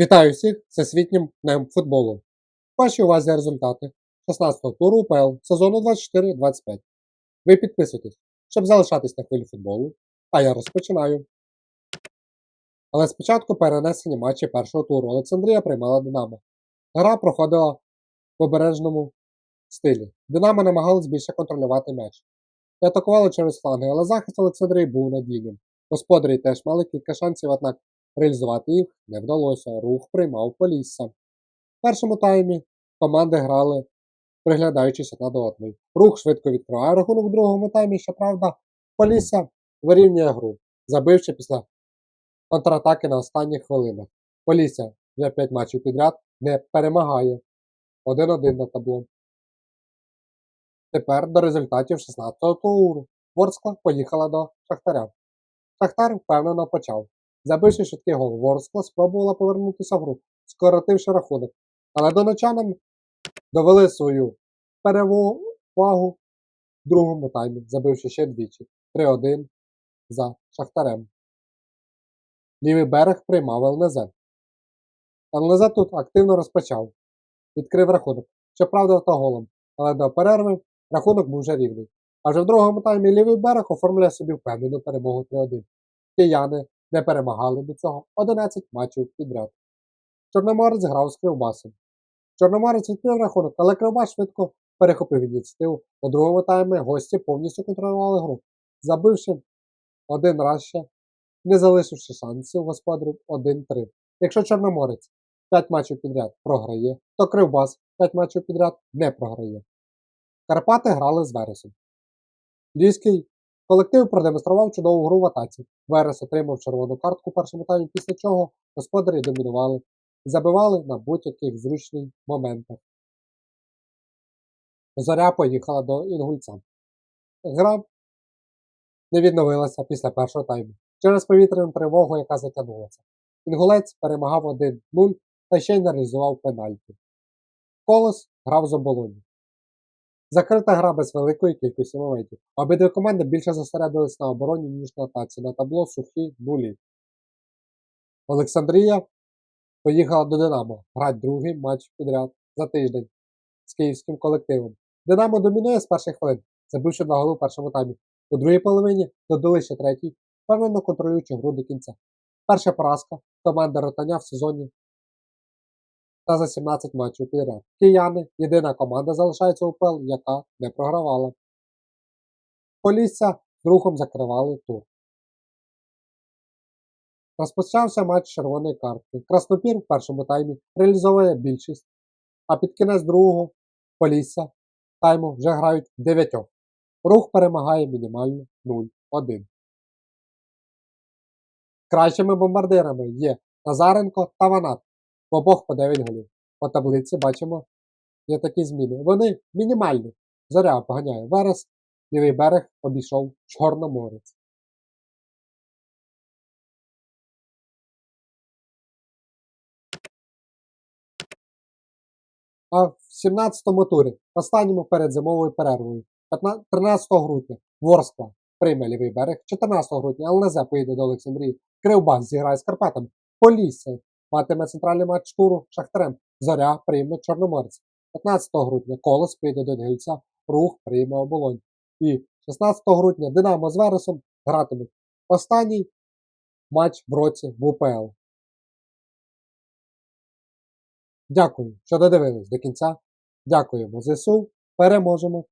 Вітаю всіх з всесвітнім днем футболу. Ваші увазі результати 16-го туру УПЛ сезону 24-25. Ви підписуйтесь, щоб залишатись на хвилі футболу, а я розпочинаю. Але спочатку перенесені матчі першого туру. Олександрія приймала Динамо. Гра проходила в обережному стилі. Динамо намагалась більше контролювати м'яч. І атакували через фланги, але захист Олександрії був надійним. Господарі теж мали кілька шансів, однак Реалізувати їх не вдалося. Рух приймав Полісся. В першому таймі команди грали, приглядаючись одна до одної. Рух швидко відкриває рахунок в другому таймі, щоправда, Полісся вирівнює гру, забивши після контратаки на останніх хвилинах. Полісся вже 5 матчів підряд не перемагає. 1-1 на табло. Тепер до результатів 16-го туру. Ворскла поїхала до Шахтаря. Шахтар впевнено почав. Забивши швидкий гол, Ворскла спробувала повернутися в гру, скоротивши рахунок. Але донечанам довели свою перевагу в другому таймі, забивши ще двічі. 3-1 за Шахтарем. Лівий берег приймав ЛНЗ. ЛНЗ тут активно розпочав. Відкрив рахунок. Щоправда, автоголом, але до перерви рахунок був вже рівний. А вже в другому таймі лівий берег оформляє собі впевнену перемогу 3-1. Кияни не перемагали до цього 11 матчів підряд. Чорноморець грав з Кривбасом. Чорноморець відкрив рахунок, але Кривбас швидко перехопив ініціативу. У другому таймі гості повністю контролювали гру, забивши один раз ще, не залишивши шансів господарів 1-3. Якщо Чорноморець 5 матчів підряд програє, то Кривбас 5 матчів підряд не програє. Карпати грали з Вересом. Львівський Колектив продемонстрував чудову гру в атаці. Верес отримав червону картку в першому таймі, після чого господарі домінували забивали на будь-яких зручних моментах. Зоря поїхала до Інгульця. Гра не відновилася після першого тайму через повітряну тривогу, яка затягнулася. Інгулець перемагав 1-0 та ще й не реалізував пенальті. Колос грав з оболоні. Закрита гра без великої кількості моментів. Обидві команди більше зосередились на обороні, ніж на атаці. На табло сухі нулі. Олександрія поїхала до Динамо. Грати другий матч підряд за тиждень з київським колективом. Динамо домінує з перших хвилин, забивши два голи в першому таймі. У другій половині додали ще третій, впевнено контролюючи гру до кінця. Перша поразка команди Ротаня в сезоні та за 17 матчів підряд. Кияни єдина команда залишається УПЛ, яка не програвала. Полісся рухом закривали тур. Розпочався матч червоної картки. Краснопір в першому таймі реалізовує більшість, а під кінець другого Полісся тайму вже грають дев'ятьох. Рух перемагає мінімально 0-1. Кращими бомбардирами є Назаренко та Ванат. В обох по 9 голів. По таблиці бачимо, є такі зміни. Вони мінімальні. Зоря обганяє Верес, лівий берег обійшов Чорноморець. А в 17-му турі, останньому перед зимовою перервою, 13 грудня, Ворскла прийме лівий берег, 14 грудня ЛНЗ поїде до Олександрії, Кривбас зіграє з Карпатами, Полісся матиме центральний матч туру Шахтарем. Зоря прийме Чорноморець. 15 грудня Колос прийде до Інгульця, Рух прийме оболонь. І 16 грудня Динамо з Вересом гратимуть останній матч в році в УПЛ. Дякую, що додивились до кінця. Дякуємо ЗСУ. Переможемо!